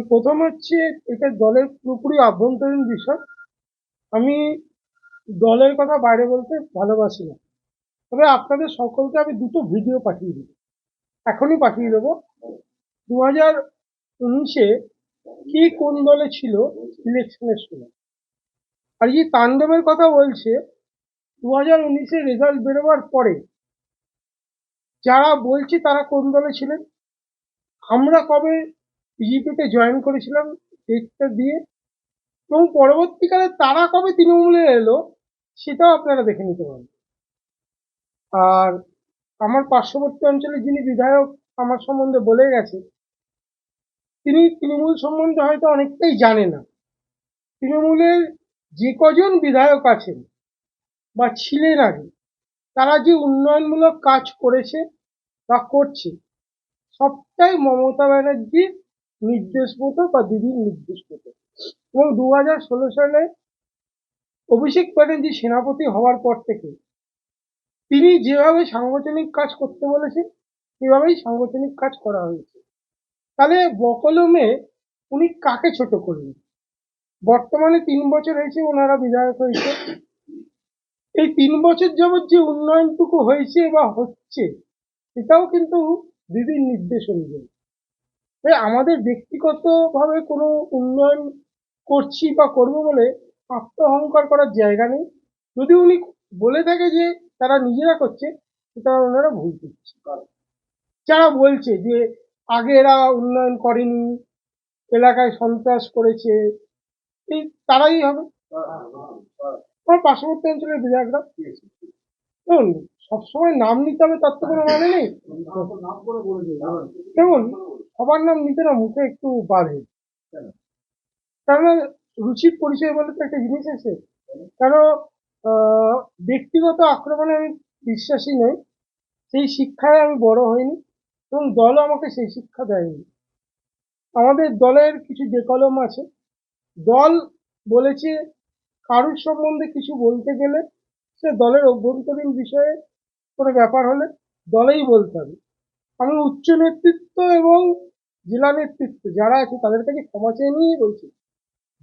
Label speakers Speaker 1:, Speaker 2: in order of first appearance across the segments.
Speaker 1: প্রথম হচ্ছে এটা দলের পুরোপুরি আভ্যন্তরীণ বিষয়। আমি দলের কথা বাইরে বলতে ভালোবাসি না। তবে আপনাদের সকলকে আমি দুটো ভিডিও পাঠিয়ে দেবো। এখনই পাঠিয়ে দেবো। দু হাজার উনিশে কি কোন দলে ছিল ইলেকশনের সময়? আর এই তাণ্ডবের কথা বলছে দু হাজার উনিশে রেজাল্ট বেরোবার পরে যারা বলছে তারা কোন দলে ছিলেন? আমরা কবে বিজেপিতে জয়েন করেছিলাম ডেটটা দিয়ে। এবং পরবর্তীকালে তারা কবে তৃণমূলে এলো, সেটাও আপনারা দেখে নিতে পারেন আর আমার পার্শ্ববর্তী অঞ্চলে যিনি বিধায়ক, আমার সম্বন্ধে বলে গেছে, তিনি তৃণমূল সম্বন্ধে হয়তো অনেকটাই জানে না। তৃণমূলের যে কজন বিধায়ক আছেন বা ছিলেন আগে, তারা যে উন্নয়নমূলক কাজ করেছে বা করছে, সবটাই মমতা ব্যানার্জির নির্দেশ মতো বা দিদির নির্দেশ মতো। এবং দু হাজার ষোলো সালে অভিষেক ব্যানার্জি সেনাপতি হওয়ার পর থেকে তিনি যেভাবে সাংগঠনিক কাজ করতে বলেছেন, সেভাবেই সাংগঠনিক কাজ করা হয়েছে। তাহলে বকলমে উনি কাকে ছোট করলেন? বর্তমানে তিন বছর হয়েছে ওনারা বিধায়ক হয়েছে। এই তিন বছর যাবৎ যে উন্নয়নটুকু হয়েছে বা হচ্ছে, সেটাও কিন্তু দিদির নির্দেশ অনুযায়ী। আমাদের ব্যক্তিগতভাবে কোনো উন্নয়ন করছি বা করব বলে আত্ম অহংকার করার জায়গা নেই। যদি উনি বলে থাকে যে তারা নিজেরা করছে সেটা ওনারা ভুল করছে যারা বলছে যে আগে এরা উন্নয়ন করেনি এলাকায় সন্ত্রাস করেছে এই তারাই হবে। আমার পার্শ্ববর্তী অঞ্চলের বিধায়করা দেখুন সবসময় নাম নিতে হবে তার তো কোনো মানে নেই। দেখুন সবার নাম নিতে না মুখে একটু বাধে কেননা রুচির পরিচয় বলে তো একটা জিনিস আছে। কেন ব্যক্তিগত আক্রমণে আমি বিশ্বাসী নই সেই শিক্ষায় আমি বড় হইনি এবং দলও আমাকে সেই শিক্ষা দেয়নি। আমাদের দলের কিছু যে কলম আছে। দল বলেছে কারুর সম্বন্ধে কিছু বলতে গেলে সে দলের অভ্যন্তরীণ বিষয়ে কোনো ব্যাপার হলে দলেই বলতে হবে। আমি উচ্চ নেতৃত্ব এবং জেলা নেতৃত্ব যারা আছে তাদের কাছে ক্ষমা চেয়ে নিয়েই বলছি।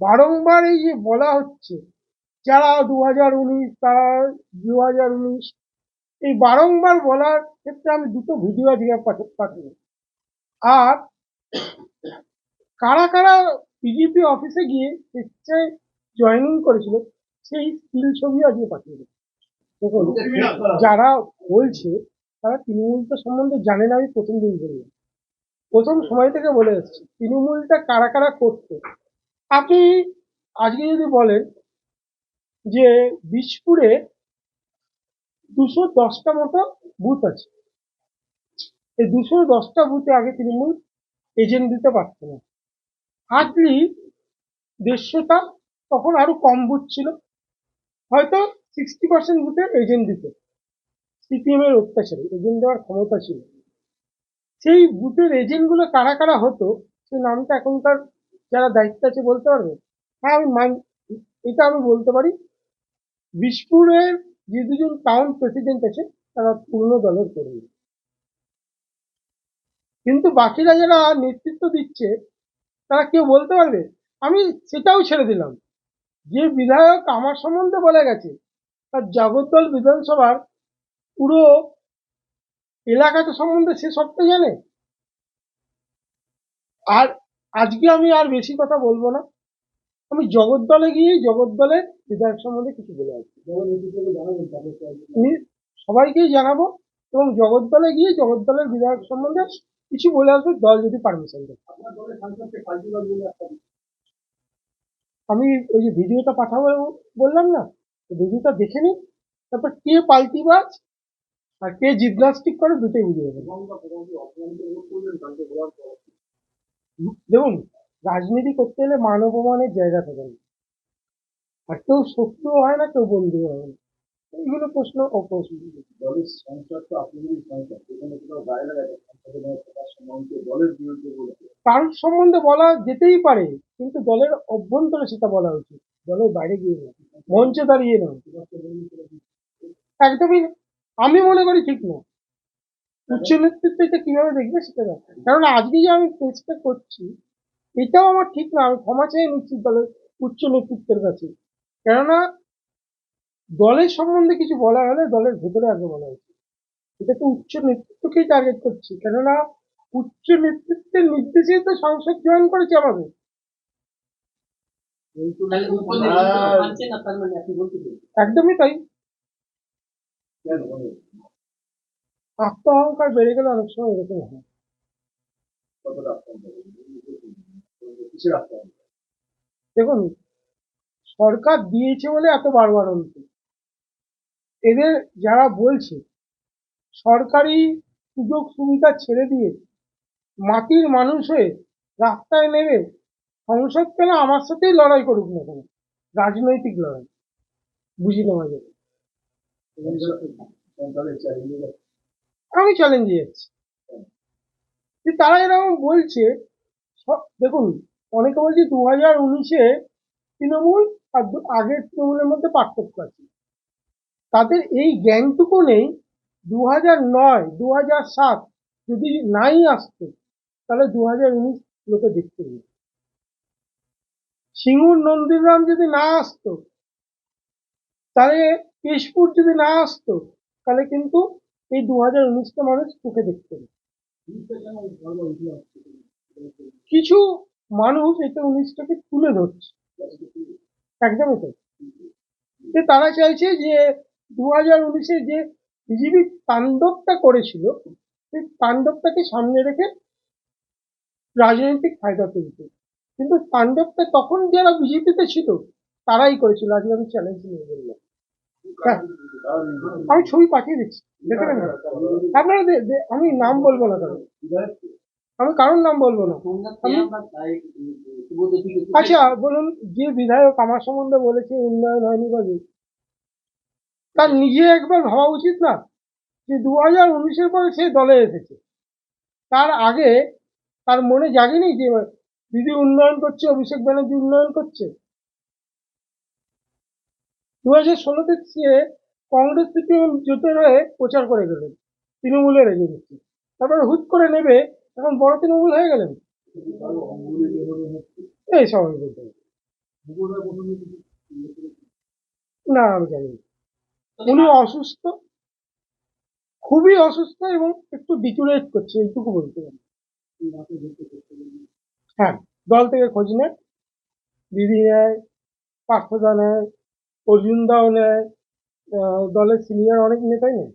Speaker 1: বারংবার এই যে বলা হচ্ছে যারা দু হাজার উনিশ তারা দু হাজার উনিশ এই বারংবার বলার ক্ষেত্রে আমি দুটো ভিডিও আজকে পাঠা- পাঠাবো আর কারা কারা বিজেপি অফিসে গিয়ে স্বেচ্ছায় জয়েনিং করেছিল সেই স্কিল ছবি আজকে পাঠিয়ে দেবো দেখুন যারা বলছে তারা তৃণমূলটা সম্বন্ধে জানে না, আমি প্রথম দিন বললাম প্রথম সময় থেকে বলে এসেছি, তৃণমূলটা কারা কারা করতো? আপনি আজকে যদি বলেন যে বিষপুরে দুশো দশটা মতো বুথ আছে। এই দুশো দশটা বুথে আগে তৃণমূল এজেন্ট দিতে পারতো না। হার্ডলি দেড়শোটা, তখন আরও কম বুথ ছিল। হয়তো সিক্সটি পার্সেন্ট বুথে এজেন্ট দিত। সিপিএম এর অত্যাচারে, এজেন্ট দেওয়ার ক্ষমতা ছিল। সেই বুথের এজেন্টগুলো কারা কারা হতো, সেই নামটা এখনকার যারা দায়িত্ব আছে বলতে পারবে? হ্যাঁ আমি মান, এটা আমি বলতে পারি। বিশপুরের যে দুজন টাউন প্রেসিডেন্ট আছে, তারা পূর্ণ দলের কর্মী। কিন্তু বাকিরা যারা নেতৃত্ব দিচ্ছে, তারা কেউ বলতে পারবে? আমি সেটাও ছেড়ে দিলাম। যে বিধায়ক আমার সম্বন্ধে বলে গেছে, তার জগদ্দল বিধানসভার পুরো এলাকাটা সম্বন্ধে সে সবটাই জানে। আর আজকে আমি আর বেশি কথা বলব না। আমি জগদ্দলে গিয়ে জগদ্দলের বিধায়ক সম্বন্ধে কিছু বলে আসব নি- সবাইকেই জানাব এবং জগদ্দলে গিয়ে জগদ্দলের বিধায়ক সম্বন্ধে কিছু বলে আসব দল যদি পারমিশন দেয়। আমি ওই যে ভিডিওটা পাঠাবো বললাম না ভিডিওটা দেখে নিন তারপর কে পাল্টিবাজ আর কে জিমনাস্টিক করে দুটোই বুঝে যাবেন দেখুন রাজনীতি করতে গেলে মান অপমানের জায়গা থাকে না। আর কেউ শত্রুও হয় না কেউ বন্ধুও হয় না। এইগুলো প্রশ্ন অপ্রশ্ন
Speaker 2: দলের সংসার তো সংসার কোথাও গায়ে সম্বন্ধে দলের বিরুদ্ধে বলেছে
Speaker 1: কারোর সম্বন্ধে বলা যেতেই পারে কিন্তু দলের অভ্যন্তরে সেটা বলা উচিত। দলের বাইরে গিয়ে না মঞ্চে দাঁড়িয়ে না একদমই। আমি মনে করি ঠিক না উচ্চ নেতৃত্ব এটা কীভাবে দেখবে সেটা না কারণ আজকে যে আমি পেজটা করছি এটাও আমার ঠিক না আমি ক্ষমা চেয়ে নিচ্ছি দলের উচ্চ নেতৃত্বের কাছে। কেননা দলের সম্বন্ধে কিছু বলা হলে দলের ভেতরে আগে বলা উচিত। এটা তো উচ্চ নেতৃত্বকেই টার্গেট করছি। কেননা উচ্চ নেতৃত্বের নির্দেশেই তো সংসদ জয়েন করেছে আমাদের। একদমই
Speaker 2: তাহলে
Speaker 1: আত্ম অহংকার বেড়ে গেলে অনেক সময় এরকম হয়। দেখুন সরকার দিয়েছে বলে এত বাড়বাড়ন্ত এদের যারা বলছে সরকারি সুযোগ সুবিধা ছেড়ে দিয়ে মাটির মানুষ হয়ে রাস্তায় নেমে সংসদ কেন আমার সাথেই লড়াই করুক না কেন? রাজনৈতিক লড়াই বুঝি নেওয়া যাবে আমি চ্যালেঞ্জে যে তারা এরকম বলছে দেখুন, অনেকে বলছে দু হাজার উনিশে তৃণমূল আর আগের তৃণমূলের মধ্যে পার্থক্য আছে। তাদের এই জ্ঞানটুকু নেই দু হাজার নয় দু হাজার সাত যদি নাই আসতো, তাহলে দু হাজার উনিশ লোকে দেখতে সিঙ্গুর নন্দীগ্রাম যদি না আসতো তাহলে কেশপুর যদি না আসতো, তাহলে কিন্তু এই দু হাজার উনিশটা মানুষ চোখে দেখতে কিছু মানুষ এটা উনিশটাকে তুলে ধরছে। একদমই যে তারা চাইছে যে দু হাজার উনিশে যে বিজেপি তাণ্ডবটা করেছিল, সেই তাণ্ডবটাকে সামনে রেখে রাজনৈতিক ফায়দা তুলতে। কিন্তু তাণ্ডবটা তখন যারা বিজেপিতে ছিল, তারাই করেছিল। আজকে আমি চ্যালেঞ্জ নিয়ে বললাম। আমি ছবি পাঠিয়ে দিচ্ছি দেখে নেবেন আপনারা আমি নাম বলব না কারণ আমি কারোর নাম বলব না। আচ্ছা বলুন, যে বিধায়ক আমার সম্বন্ধে বলেছে উন্নয়ন হয়নি বা তার নিজে একবার ভাবা উচিত না যে দু হাজার উনিশের পরে সে দলে এসেছে। তার আগে তার মনে জাগেনি যে দিদি উন্নয়ন করছে, অভিষেক ব্যানার্জি উন্নয়ন করছে? দু হাজার ষোলোতে কংগ্রেস থেকে জোটের হয়ে প্রচার করে গেলেন তৃণমূলের এগেন্সে তারপরে হুট করে নেবে, এখন বড় তৃণমূল হয়ে গেলেন এই সব আমি বলতে। না, আমি জানি। উনি অসুস্থ, খুবই অসুস্থ এবং একটু ডিচুরেট করছে, এইটুকু বলতে পারি হ্যাঁ দল থেকে খোঁজ নেয় দিদি নেয় পার্থদা নেয় অর্জুন নেয় আহ, দলের সিনিয়র অনেক নেতাই নেই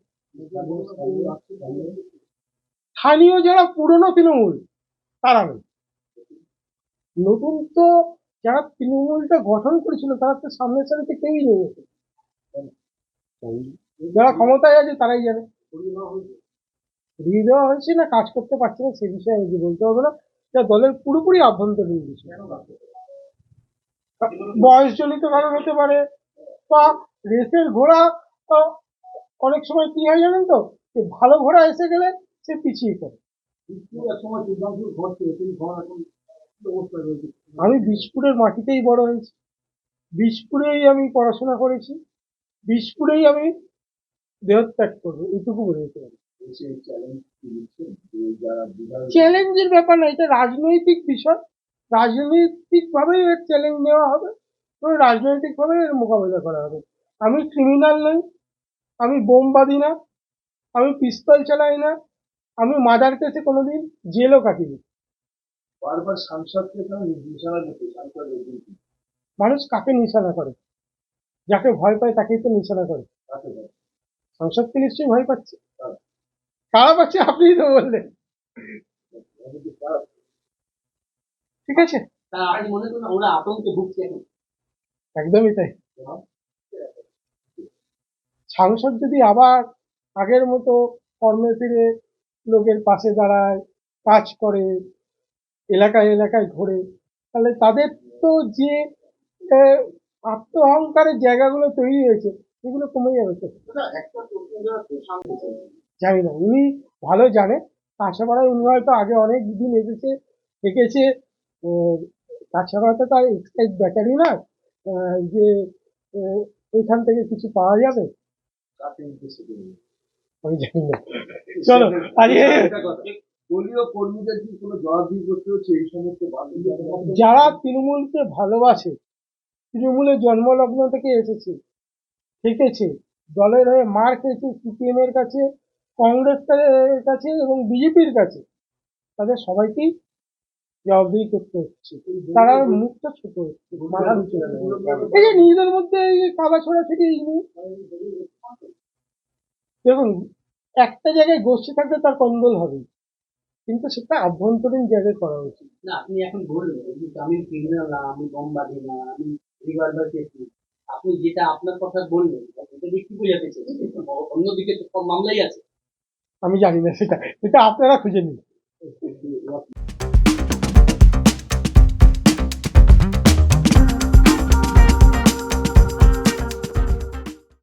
Speaker 1: স্থানীয় যারা পুরনো তৃণমূল তারা নেই নতুন তো যারা তৃণমূলটা গঠন করেছিল তারা তো সামনের সারিতে কেউই নেই। যারা ক্ষমতায় আছে তারাই জানে। ফিরিয়ে দেওয়া হয়েছে না কাজ করতে পারছে না সে বিষয়ে আমি বলতে হবে না। এটা দলের পুরোপুরি আভ্যন্তরীণ বিষয়। বয়সজনিত কারণ হতে পারে বা রেসের ঘোড়া অনেক সময় কি হয় জানেন তো? যে ভালো ঘোড়া এসে গেলে সে পিছিয়ে পড়ে। আমি বীজপুরের মাটিতেই বড় হয়েছি। বীজপুরেই আমি পড়াশোনা করেছি। বীজপুরেই আমি দেহত্যাগ করব, এইটুকু বলে দিতে পারি। চ্যালেঞ্জের ব্যাপার না, এটা রাজনৈতিক বিষয়। রাজনৈতিক ভাবেই এর চ্যালেঞ্জ নেওয়া হবে। এবং রাজনৈতিক ভাবে এর মোকাবিলা করা হবে। আমি ক্রিমিনাল নই আমি বোমবাদী না আমি পিস্তল চালাই না আমি মাদার কেসে কোনোদিন জেলও কাটিনি।
Speaker 2: বারবার সাংসদকে নিশানা সাংসদ
Speaker 1: মানুষ কাকে নিশানা করে? যাকে ভয় পায় তাকেই তো নিশানা করে। সংসদকে নিশ্চয়ই ভয় পাচ্ছে। কারা? পাচ্ছে আপনিই তো বললেন। ঠিক আছে।
Speaker 3: তা মনে করেন ওরা আতঙ্কে ভুগছে এখন।
Speaker 1: একদমই তাই। সাংসদ যদি আবার আগের মতো কর্মে ফিরে লোকের পাশে দাঁড়ায়, কাজ করে, এলাকায় এলাকায় ঘোরে, তাহলে তাদের তো যে আত্ম অহংকারের জায়গাগুলো তৈরি হয়েছে সেগুলো কমে যাবে তো? জানি না, উনি ভালো জানে কাছাপাড়ায় উনি হয়তো আগে অনেক দিন এসেছে দেখেছে কাছাপাড়া তো তার এক্সাইজ ব্যাটারি না যে ওইখান থেকে কিছু পাওয়া যাবে? আমি জানি না। চলো আজকে যারা তৃণমূলকে ভালোবাসে তৃণমূলের জন্মলগ্ন থেকে এসেছে থেকেছে দলের হয়ে মার খেয়েছে সিপিএম এর কাছে কংগ্রেসের কাছে এবং বিজেপির কাছে তাদের সবাইকেই জবাবদিহি করতে হচ্ছে। তারা মুখটা ছোট হচ্ছে মাথা নিচু। এই যে নিজেদের মধ্যে কাবা এই নিয়ে দেখুন একটা জায়গায় গোষ্ঠী থাকলে তার কন্দল হবে কিন্তু সেটা আভ্যন্তরীণ জায়গায় করা উচিত।
Speaker 3: না আপনি এখন বললেন যে আমি ক্রিমিনাল না আমি বোমবাদী না আমি রিভলভার কেস আপনি যেটা আপনার কথা বললেন এটা দিয়ে কি বোঝাতে চাইছেন? অন্যদিকে তো সব মামলাই আছে।
Speaker 1: আমি জানি না সেটা সেটা আপনারা খুঁজে নিন।